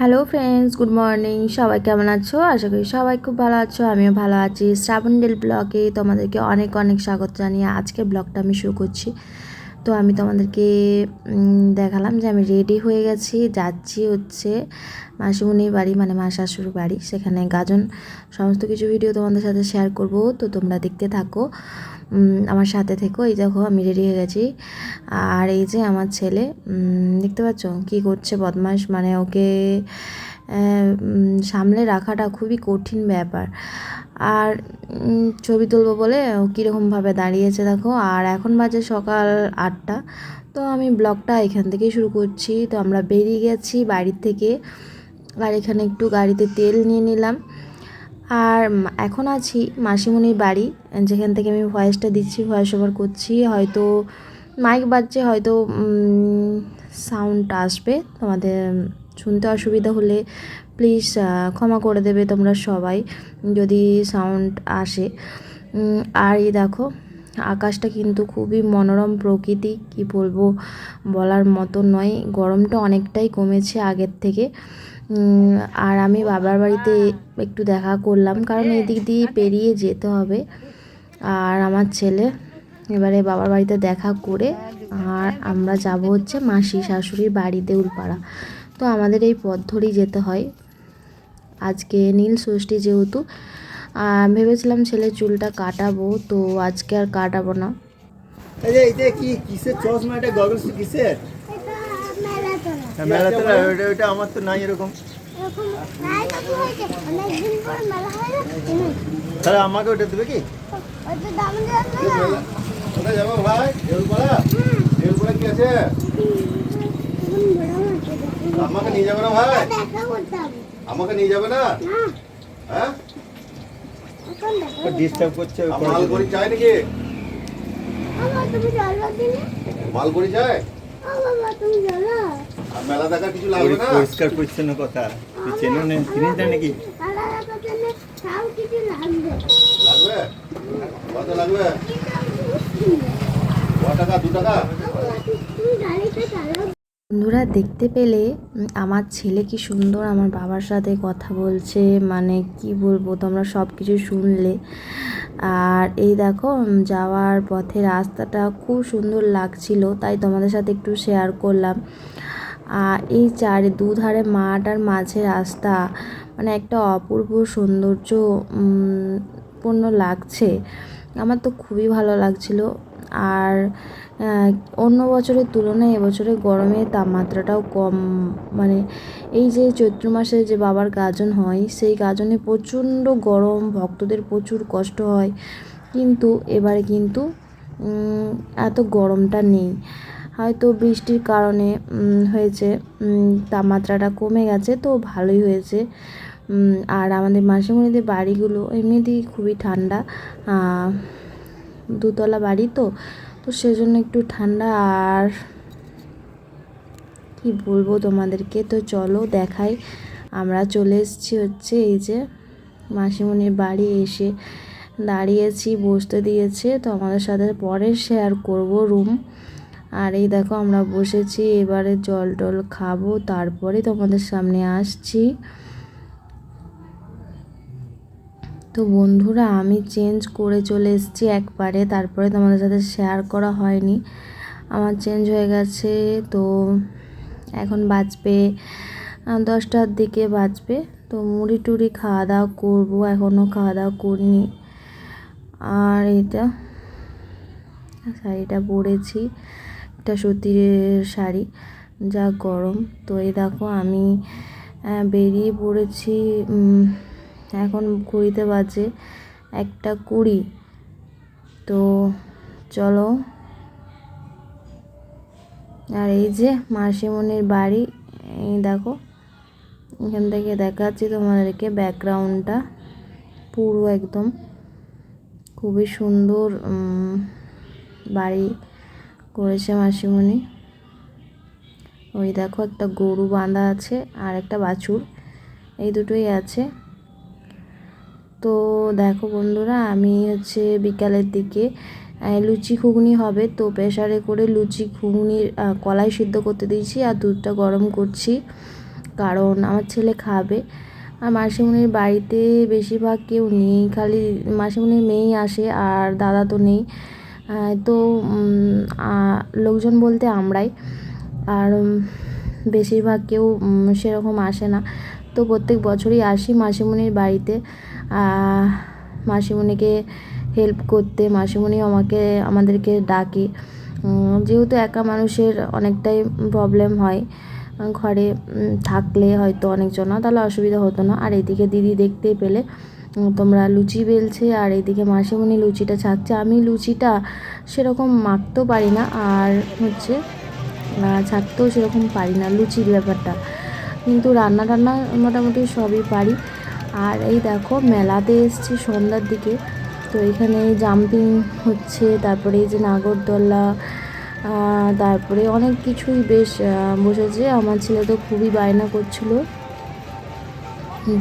Hello friends good morning সবাই কেমন আছো? আশা করি সবাই খুব ভালো আছো, আমিও ভালো আছি। শ্রাবণডেল ব্লগে তোমাদেরকে অনেক অনেক স্বাগত জানিয়ে আজকে ব্লগটা আমি শুরু করছি। তো আমি তোমাদেরকে দেখালাম যে আমি রেডি হয়ে গেছি। যাচ্ছি হচ্ছে মাসিমণির বাড়ি মানে মা শাশুড়ির বাড়ি। সেখানে গাজন, সমস্ত কিছু ভিডিও তোমাদের সাথে শেয়ার করব। তো তোমরা দেখতে থাকো। আমার সাথে থেকো। এই দেখো, আমি রেডি হয়ে গেছি। আর এই যে আমার ছেলে দেখতে পাচ্ছ? কি করছে বদমাস মানে ওকে সামলে রাখাটা খুবই কঠিন ব্যাপার। আর ছবি তুলবো বলে কীরকমভাবে দাঁড়িয়েছে দেখো। আর এখন বাজে সকাল আটটা। তো আমি ব্লগটা এখান থেকেই শুরু করছি। তো আমরা বেরিয়ে গেছি বাড়ির থেকে। আর এখানে একটু গাড়িতে তেল নিয়ে নিলাম। আর এখন আছি মাসিমণির বাড়ি, যেখান থেকে আমি ভয়েসটা দিচ্ছি ভয়েস ওভার করছি, হয়তো মাইক বাজছে, হয়তো সাউন্ড আসবে। তোমাদের শুনতে অসুবিধা হলে প্লিজ ক্ষমা করে দেবে তোমরা সবাই, যদি সাউন্ড আসে। আর এই দেখো, আকাশটা কিন্তু খুবই মনোরম প্রকৃতি, কি বলব, বলার মতো নয়। গরমটা অনেকটাই কমেছে আগের থেকে। আর আমি বাবার বাড়িতে একটু দেখা করলাম, কারণ এই দিক দিয়ে পেরিয়ে যেতে হবে। আর আমার ছেলে এবারে বাবার বাড়িতে দেখা করে, আর আমরা যাব হচ্ছে মাসি শাশুড়ির বাড়ি দেউলপাড়া তো আমাদের এই পথ ধরেই যেতে হয়। আজকে নীল ষষ্ঠী যেহেতু ভেবেছিলাম ছেলের চুলটা কাটাবো, তো আজকে আর কাটাবো না। কিসের চশমা? এটা গগলস কিসের? হ্যাঁ, ওটা ওটা আমার তো নাই এরকম। এরকম নাই তো হয়েছে? অনেকদিন পর মেলা হয় না এমনি। তাহলে আমাকে ওটা দেবে কি? যাবে না। কোথায় যাব ভাই? দেউলপাড়া? দেউলপাড়া কি আছে। আমাকে নিয়ে যাবে না ভাই? আমাকে নিয়ে যাবে না? হ্যাঁ। ডিস্টার্ব করছে মালগড়ি চাই নাকি? চাই? তুমি মেলা দেখার কিছু লাগবে না? পরিষ্কার পরিচ্ছন্ন কথা। তুই চেনো না চিনিস না নাকি? লাগবে? কত লাগবে। ক টাকা দু টাকা? বন্ধুরা দেখতে পেলে আমার ছেলে কি সুন্দর আমার বাবার সাথে কথা বলছে মানে কি বলব তোমরা সব কিছু শুনলে। আর এই দেখো যাওয়ার পথে রাস্তাটা খুব সুন্দর লাগছিল তাই তোমাদের সাথে একটু শেয়ার করলাম। এই চারে দুধারে মাঠ আর মাঝে রাস্তা। মানে একটা অপূর্ব সৌন্দর্য পূর্ণ লাগছে। আমার তো খুবই ভালো লাগছিল। আর অন্য বছরের তুলনায় এবছরে গরমের তাপমাত্রাটাও কম। মানে এই যে চৈত্র মাসে যে বাবার গাজন হয়, সেই গাজনে প্রচণ্ড গরম, ভক্তদের প্রচুর কষ্ট হয়। কিন্তু এবারে কিন্তু এত গরমটা নেই। হয়তো বৃষ্টির কারণে হয়েছে তাপমাত্রাটা কমে গেছে, তো ভালোই হয়েছে। আর আমাদের মাসিমণিদের বাড়িগুলো এমনিতেই খুবই ঠান্ডা দুতলা বাড়ি তো তো সেজন্য একটু ঠান্ডা। আর কি বলব তোমাদেরকে, তো চলো দেখাই। আমরা চলে এসেছি হচ্ছে এই যে মাসিমণির বাড়ি এসে দাঁড়িয়েছি, বসতে দিয়েছে। তো আমাদের সাথে পরে শেয়ার করব রুম আর এই দেখো আমরা বসেছি, এবারে জল টল খাব, তারপরে তোমাদের সামনে আসছি। তো বন্ধুরা, আমি চেঞ্জ করে চলে এসেছি একবারে, তারপরে তোমাদের সাথে শেয়ার করা হয়নি। আমার চেঞ্জ হয়ে গেছে, তো এখন বাজবে দশটার দিকে বাজবে। তো মুড়ি টুড়ি খাওয়া দাওয়া করব এখনও খাওয়া দাওয়া করিনি। আর এটা শাড়িটা পরেছি এটা সুতির শাড়ি, যা গরম। তো এই দেখো, আমি বেরিয়ে পড়েছি এখন ঘড়িতে বাজে একটা কুড়ি। তো চলো। আর এই যে মাসিমণির বাড়ি, এই দেখো, এখান থেকে দেখাচ্ছি তোমাদেরকে ব্যাকগ্রাউন্ডটা। পুরো একদম খুবই সুন্দর বাড়ি করেছে মাসিমণি। ওই দেখো একটা গরু বাঁধা আছে আর একটা বাছুর। এই দুটোই আছে। তো দেখো বন্ধুরা, আমি হচ্ছে বিকালের দিকে লুচি ঘুগনি হবে। তো প্রেসারে করে লুচি ঘুগনির কলাই সিদ্ধ করতে দিয়েছি আর দুধটা গরম করছি। কারণ আমার ছেলে খাবে। আর মাসিমণির বাড়িতে বেশিরভাগ কেউ নেই। খালি মাসিমণির মেয়েই আসে আর দাদা তো নেই। তো লোকজন বলতে আমরাই। আর বেশিরভাগ কেউ সেরকম আসে না। তো প্রত্যেক বছরই আসি মাসিমণির বাড়িতে। মাসিমণিকে হেল্প করতে মাসিমণি আমাকে, আমাদেরকে ডাকে। যেহেতু একা মানুষের অনেকটাই প্রবলেম হয়, ঘরে থাকলে হয়তো অনেকজন তাহলে অসুবিধা হতো না। আর এদিকে দিদি দেখতেই পেলে তোমরা লুচি বেলছে আর এদিকে মাসিমণি লুচিটা ছাকছে আমি লুচিটা সেরকম মাখতেও পারি না আর হচ্ছে আহ, ছাকতেও সেরকম পারি না লুচির ব্যাপারটা। কিন্তু রান্না টান্না মোটামুটি সবই পারি। আর এই দেখো মেলাতে এসছি সন্ধ্যার দিকে। তো এখানে জাম্পিং হচ্ছে তারপরে এই যে নাগরদোল্লা তারপরে অনেক কিছুই বেশ বসেছে। আমার ছেলে তো খুবই বায়না করছিল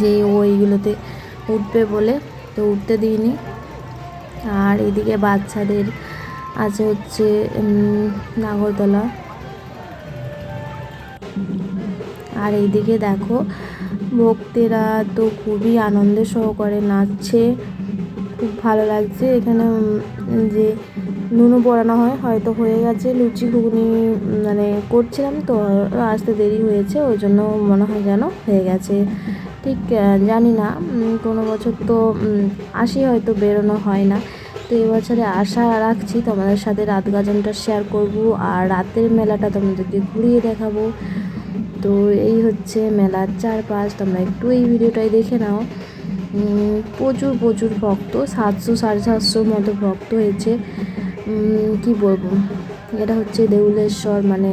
যে ও এইগুলোতে উঠবে বলে তো উঠতে দিইনি। আর এদিকে বাচ্চাদের আছে হচ্ছে উম, নাগরদোলা। আর এইদিকে দেখো ভক্তেরা তো খুবই আনন্দ সহকারে নাচছে। খুব ভালো লাগছে। এখানে যে নুনু পড়ানো হয় হয়তো হয়ে গেছে। লুচি ঘুগনি মানে করছিলাম তো আসতে দেরি হয়েছে ওই জন্য মনে হয় যেন হয়ে গেছে। ঠিক জানি না। কোনো বছর তো আসি হয়তো, বেরোনো হয় না। তো এবছরে আশা রাখছি তোমাদের সাথে রাত গাজনটা শেয়ার করব আর রাতের মেলাটা তোমাদেরকে ঘুরিয়ে দেখাবো। তো এই হচ্ছে মেলার চারপাশ। তোমরা একটু এই ভিডিওটাই দেখে নাও। প্রচুর প্রচুর ভক্ত। সাতশো, সাড়ে সাতশোর মতো ভক্ত হয়েছে। কি বলব? এটা হচ্ছে দেউলেশ্বর মানে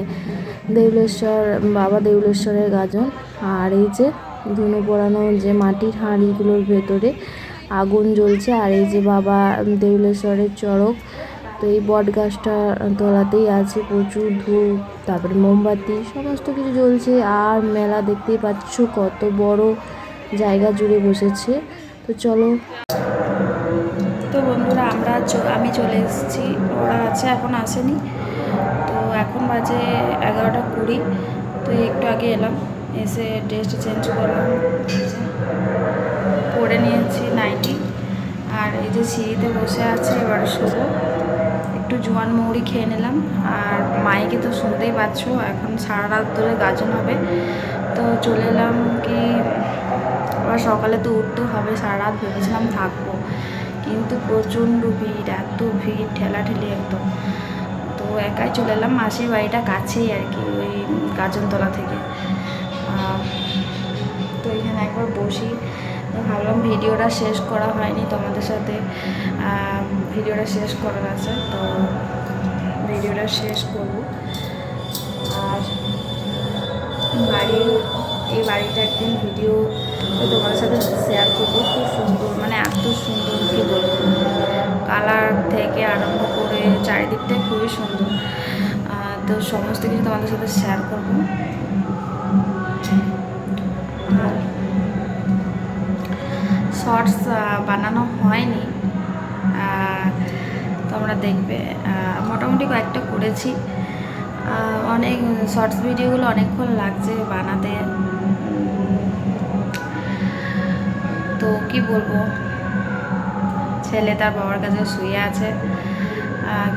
দেউলেশ্বর, বাবা দেউলেশ্বরের গাজন। আর এই যে ধুনো পোড়ানো যে মাটির হাঁড়িগুলোর ভেতরে আগুন জ্বলছে, আর এই যে বাবা দেউলেশ্বরের চড়ক, তো এই বট গাছটা তলাতেই আছে প্রচুর ধূপ, তারপরে মোমবাতি, সমস্ত কিছু জ্বলছে, আর মেলা দেখতেই পাচ্ছ কত বড় জায়গা জুড়ে বসেছে, তো চলো। তো বন্ধুরা, আমরা আমি চলে এসেছি, ওরা আছে, এখন আসেনি, তো এখন বাজে এগারোটা কুড়ি, তো একটু আগে এলাম। এসে ড্রেসটা চেঞ্জ করলাম পরে নিয়েছি নাইটি। আর এই যে সিঁড়িতে বসে আছে, এবার শোবো। একটু জোয়ান মৌরি খেয়ে নিলাম। আর মাইকে তো শুনতেই পাচ্ছ, এখন সারা রাত ধরে গাজন হবে। তো চলে এলাম কি, আবার সকালে তো উঠতে হবে, সারা রাত ভেবেছিলাম থাকব। কিন্তু প্রচণ্ড ভিড়, এত ভিড়, ঠেলাঠেলি একদম। তো একাই চলে এলাম, মাসির বাড়িটা কাছেই আর কি, ওই গাজনতলা থেকে। একবার বসি। ভাবলাম ভিডিওটা শেষ করা হয়নি তোমাদের সাথে। ভিডিওটা শেষ করার আছে, তো ভিডিওটা শেষ করব। আর বাড়ি, এই বাড়িটা একদিন ভিডিও তোমাদের সাথে শেয়ার করব। খুব সুন্দর মানে এত সুন্দর কি বলব? কালার থেকে আরম্ভ করে চারিদিকটাই খুবই সুন্দর। তো সমস্ত কিছু তোমাদের সাথে শেয়ার করব। শর্টস বানানো হয়নি। তোমরা দেখবে। মোটামুটি কয়েকটা করেছি। অনেক শর্টস ভিডিওগুলো অনেকক্ষণ লাগছে বানাতে। তো কি বলব? ছেলে তার বাবার কাছে শুয়ে আছে।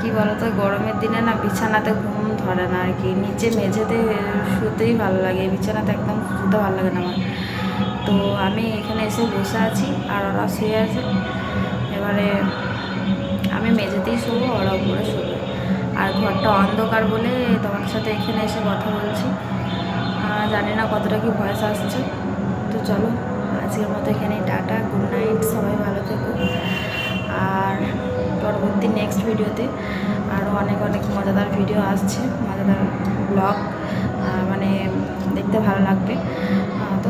কি বলতো, গরমের দিনে না বিছানাতে ঘুম ধরে না আর কি। নিচে মেঝেতে শুতেই ভালো লাগে। বিছানাতে একদম শুতে ভালো লাগে না আমার। তো আমি এখানে এসে বসে আছি আর ওরা শুয়ে আছে। এবারে আমি মেঝেতেই শোবো, ওরা উপরে শোবে। আর ঘরটা অন্ধকার বলে তোমার সাথে এখানে এসে কথা বলছি। জানি না কতটা কি ভয়েস আসছে। তো চলো, আজকের মতো এখানে টাটা গুড নাইট সবাই ভালো থেকো। আর পরবর্তী নেক্সট ভিডিওতে আরও অনেক অনেক মজাদার ভিডিও আসছে, মজাদার ব্লগ মানে দেখতে ভালো লাগবে।